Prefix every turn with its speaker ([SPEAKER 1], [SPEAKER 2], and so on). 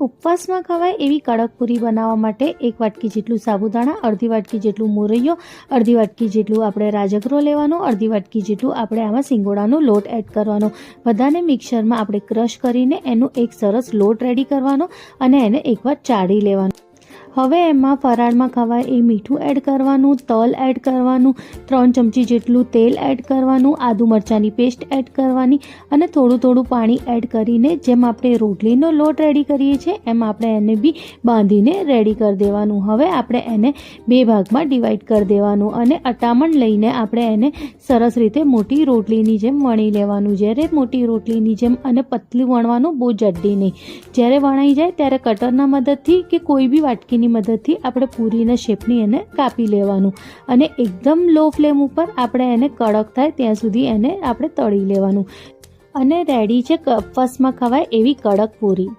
[SPEAKER 1] ઉપવાસમાં ખવાય એવી કડક પૂરી બનાવવા માટે એક વાટકી જેટલું સાબુદાણા, અડધી વાટકી જેટલું મોરૈયો, અડધી વાટકી જેટલું આપણે રાજગરો લેવાનો, અડધી વાટકી જેટલું આપણે આમાં સિંગોડાનો લોટ એડ કરવાનો. બધાને મિક્સરમાં આપણે ક્રશ કરીને એનો એક સરસ લોટ રેડી કરવાનો અને એને એકવાર ચાળી લેવાનો. હવે એમાં ફરાળમાં ખવાય એ મીઠું એડ કરવાનું, તલ એડ કરવાનું, ત્રણ ચમચી જેટલું તેલ એડ કરવાનું, આદુ મરચાંની પેસ્ટ એડ કરવાની અને થોડું થોડું પાણી એડ કરીને જેમ આપણે રોટલીનો લોટ રેડી કરીએ છીએ, એમ આપણે એને બી બાંધીને રેડી કરી દેવાનું. હવે આપણે એને બે ભાગમાં ડિવાઈડ કરી દેવાનું અને અટામણ લઈને આપણે એને સરસ રીતે મોટી રોટલીની જેમ વણી લેવાનું. જ્યારે મોટી રોટલીની જેમ અને પતલું વણવાનું બહુ જડ્ડી નહીં. જ્યારે વણાઈ જાય ત્યારે કટરના મદદથી કે કોઈ બી વાટકીની મદદથી આપણે પૂરીના શેપની એને કાપી લેવાનું. અને એકદમ લો ફ્લેમ ઉપર આપણે એને કડક થાય ત્યાં સુધી એને આપણે તળી લેવાનું. અને રેડી છે ઉપવાસમાં ખવાય એવી કડક પૂરી.